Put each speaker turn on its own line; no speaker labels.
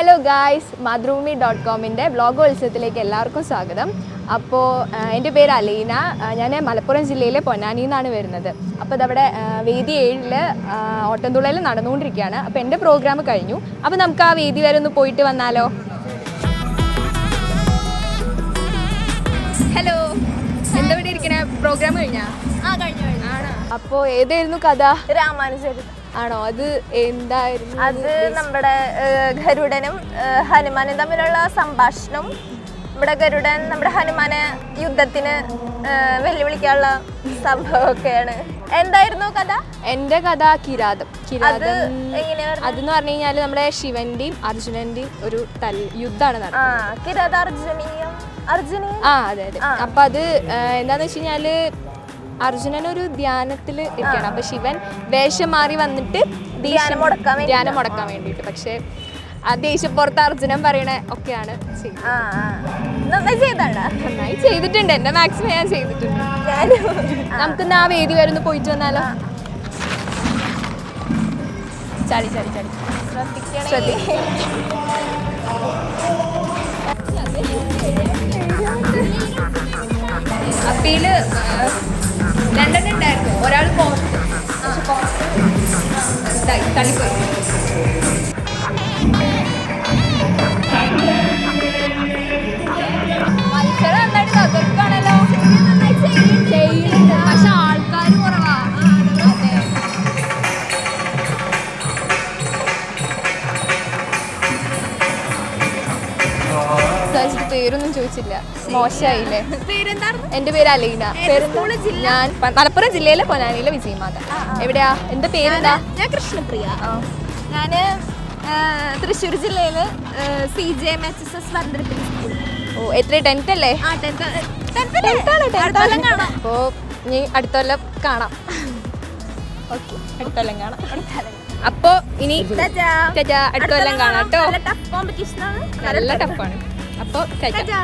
Hello guys Mathrubhumi dot കോമിന്റെ blog ഉത്സവത്തിലേക്ക് എല്ലാവർക്കും സ്വാഗതം. അപ്പോൾ എന്റെ പേര് അലീന. ഞാൻ മലപ്പുറം ജില്ലയിലെ പൊന്നാനിയിൽ നിന്നാണ് വരുന്നത്. അപ്പോൾ ഇതവിടെ വേദി ഏഴിൽ ഓട്ടംതുള്ളൽ നടന്നുകൊണ്ടിരിക്കുകയാണ്. അപ്പോൾ എന്റെ പ്രോഗ്രാം കഴിഞ്ഞു. അപ്പോൾ നമുക്ക് ആ വേദി വരെ ഒന്ന് പോയിട്ട് വന്നാലോ? ഹലോ എന്താ ഇവിടെ ഇരിക്കണേ? പ്രോഗ്രാം കഴിഞ്ഞാ?
ആ കഴിഞ്ഞു.
അപ്പോൾ ഏതായിരുന്നു കഥ?
രാമാനുചരിതം
ആണോ? അത് എന്തായിരുന്നു?
അത് നമ്മുടെ ഗരുഡനും ഹനുമാനും തമ്മിലുള്ള സംഭാഷണം. നമ്മുടെ ഗരുഡൻ നമ്മുടെ ഹനുമാനെ യുദ്ധത്തിന് വെല്ലുവിളിക്കാനുള്ള സംഭവമൊക്കെയാണ്. എന്തായിരുന്നു കഥ?
എന്റെ കഥ കിരാതം. കിരാതം അതെന്ന് പറഞ്ഞു കഴിഞ്ഞാൽ നമ്മുടെ ശിവന്റെയും അർജുനന്റെയും ഒരു യുദ്ധമാണ് നടക്കുന്നത്
കിരാത അർജുനീയം. അർജുനീയം?
ആ അതെ അതെ. അപ്പൊ അത് എന്താന്ന് വെച്ച് കഴിഞ്ഞാൽ അർജുനൻ ഒരു ധ്യാനത്തിൽ ഇരിക്കുകയാണ്. അപ്പൊ ശിവൻ വേഷം മാറി വന്നിട്ട്
ധ്യാനം മുടക്കാൻ വേണ്ടി-
ധ്യാനം മുടക്കാൻ വേണ്ടിയിട്ട്. പക്ഷെ ആ ദേഷ്യപ്പുറത്ത് അർജുനൻ പറയണ ഒക്കെയാണ് ചെയ്യുന്നത്
ആ ആ. നന്നായി ചെയ്തണ്ട
നന്നായി ചെയ്തിട്ടുണ്ട്. എന്റെ മാക്സിമം ഞാൻ ചെയ്തിട്ടുണ്ട്.
ഞാനും.
നമുക്ക് ആ വേദി വരെ ഒന്ന് പോയിട്ട് വന്നാലോ? ചളി ചളി ചളി
ശ്രദ്ധിക്കണേ.
ശ്രദ്ധിക്കണം. അപ്പീൽ രണ്ടെണ്ണം ഉണ്ടായിരുന്നു. ഒരാൾ പോസ്റ്റ് തള്ളിപ്പോയി. സാറിന്റെ പേരൊന്നും ചോദിച്ചില്ല. മോശമായില്ലേ എന്റെ പേര് അലീന? ഞാൻ മലപ്പുറം ജില്ലയിലെ പൊന്നാനിയിലെ വിജയമാത. എവിടെയാ? എന്റെ പേരെന്താ?
ഞാൻ കൃഷ്ണപ്രിയ. ഞാൻ തൃശ്ശൂർ ജില്ലയിൽ C J M H S S school.
ഓ എത്ര? ടെൻത്ത് അല്ലേ? അപ്പോ ഇനി അടുത്ത കൊല്ലം കാണാം. ഓക്കെ. അടുത്ത കൊല്ലം കാണാം. അപ്പോ ഇനി അടുത്ത കൊല്ലം കാണാം കേട്ടോ. നല്ല ടഫാണ് അപ്പോ ടാറ്റ
ടാറ്റാ.